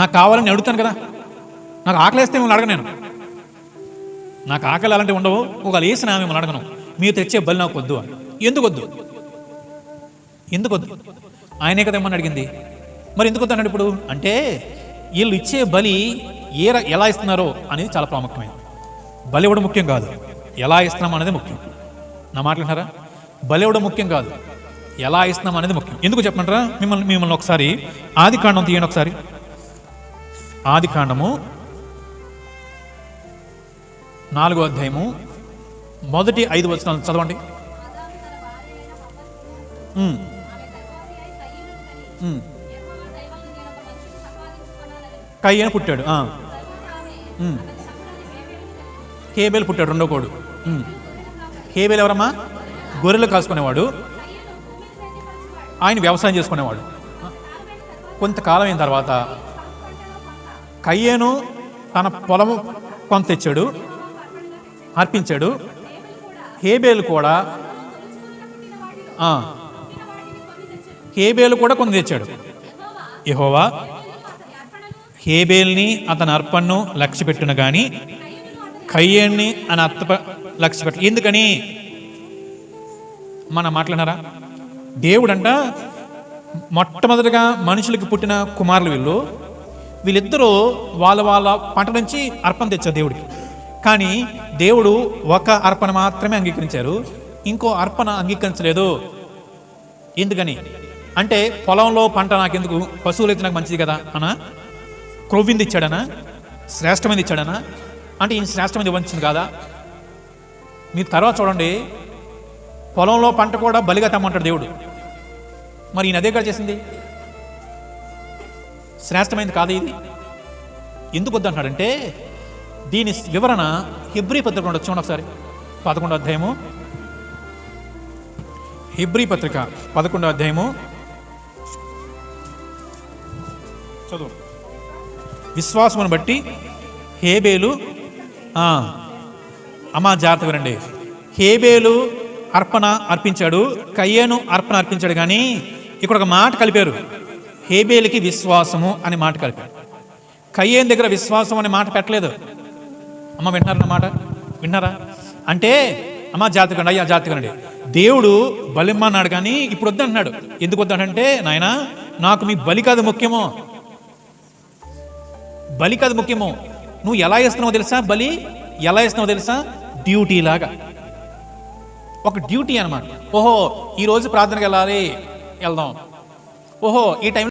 నాకు కావాలని అడుగుతాను కదా. నాకు ఆకలేస్తే మిమ్మల్ని అడగను నేను. నాకు ఆకలి అలాంటివి ఉండవు. ఒకవేళ వేసిన మిమ్మల్ని అడగను. మీరు తెచ్చే బలి నాకు వద్దు అని. ఎందుకు వద్దు? ఎందుకు వద్దు? ఆయనే కదా ఏమని అడిగింది. మరి ఎందుకు వద్దు అన్నాడు ఇప్పుడు? అంటే వీళ్ళు ఇచ్చే బలి ఏ ఎలా ఇస్తున్నారో అనేది చాలా ప్రాముఖ్యమైనది. బలి ఇవ్వడం ముఖ్యం కాదు. ఎలా ఇస్తున్నాం అనేది ముఖ్యం. నా మాట్లాడినారా బలి ఇవ్వడం ముఖ్యం కాదు. ఎలా ఇస్తున్నాం అనేది ముఖ్యం. ఎందుకు చెప్పమంటారా? మిమ్మల్ని మిమ్మల్ని ఒకసారి ఆది కాండం తీయండి ఒకసారి. ఆది కాండము నాలుగో అధ్యాయము మొదటి ఐదు వచనాలు చదవండి. ఉమ్, పుట్టాడు. ఆ. పుట్టాడు రెండో కోడు. ఉమ్. ఎవరమ్మా? గొర్రెలు కాసుకునేవాడు. ఆయన వ్యవసాయం చేసుకునేవాడు. కొంతకాలం అయిన తర్వాత కయ్యేను తన పొలము కొంత తెచ్చాడు అర్పించాడు. హేబేలు కూడా హేబేలు కూడా కొంత తెచ్చాడు. యహోవా హేబేల్ని అతని అర్పణను లక్ష్య పెట్టును కానీ కయ్యేణ్ణి అని అత్త లక్ష్య పెట్ట ఎందుకని? మన మాట్లాడినారా? దేవుడంట మొట్టమొదటిగా మనుషులకు పుట్టిన కుమారులు వీళ్ళు. వీళ్ళిద్దరూ వాళ్ళ వాళ్ళ పంట నుంచి అర్పణ తెచ్చారు దేవుడికి. కానీ దేవుడు ఒక అర్పణ మాత్రమే అంగీకరించారు. ఇంకో అర్పణ అంగీకరించలేదు. ఎందుకని? అంటే పొలంలో పంట నాకెందుకు? పశువులు అయితే నాకు మంచిది కదా అనా? క్రొవ్వింది ఇచ్చాడనా? శ్రేష్టమైనది ఇచ్చాడనా? అంటే ఈయన శ్రేష్టమైనది వంచింది కాదా? మీరు తర్వాత చూడండి. పొలంలో పంట కూడా బలిగా తెమ్మంటాడు దేవుడు. మరి ఈయన అదే కదా చేసింది? శ్రేష్టమైనది కాదు ఇది. ఎందుకు వద్దంటున్నాడంటే దీని వివరణ హిబ్రీ పత్రిక ఉండొచ్చు చూడండి ఒకసారి. పదకొండో అధ్యాయము. హిబ్రీ పత్రిక పదకొండో అధ్యాయము. చదువు. విశ్వాసమును బట్టి హేబేలు అమ్మా జాగ్రత్త వినండి హేబేలు అర్పణ అర్పించాడు కయ్యేను అర్పణ అర్పించాడు కానీ ఇక్కడ ఒక మాట కలిపారు. హేబేలికి విశ్వాసము అని మాట కలిపాడు. కయ్యేన్ దగ్గర విశ్వాసం అనే మాట పెట్టలేదు. అమ్మ వింటున్నారా మాట? విన్నారా? అంటే అమ్మ జాతకండి అయ్యా జాతకండి దేవుడు బలిమ్మన్నాడు కానీ ఇప్పుడు వద్దంటున్నాడు. ఎందుకు వద్దంటే నాయన నాకు మీ బలి కాదు ముఖ్యమో. బలి కాదు ముఖ్యము. నువ్వు ఎలా ఇస్తున్నావో తెలుసా? బలి ఎలా ఇస్తున్నావో తెలుసా? డ్యూటీ లాగా. ఒక డ్యూటీ అన్నమాట. ఓహో ఈ రోజు ప్రార్థనకి వెళ్ళాలి. వెళ్దాం. ఓహో ఈ టైం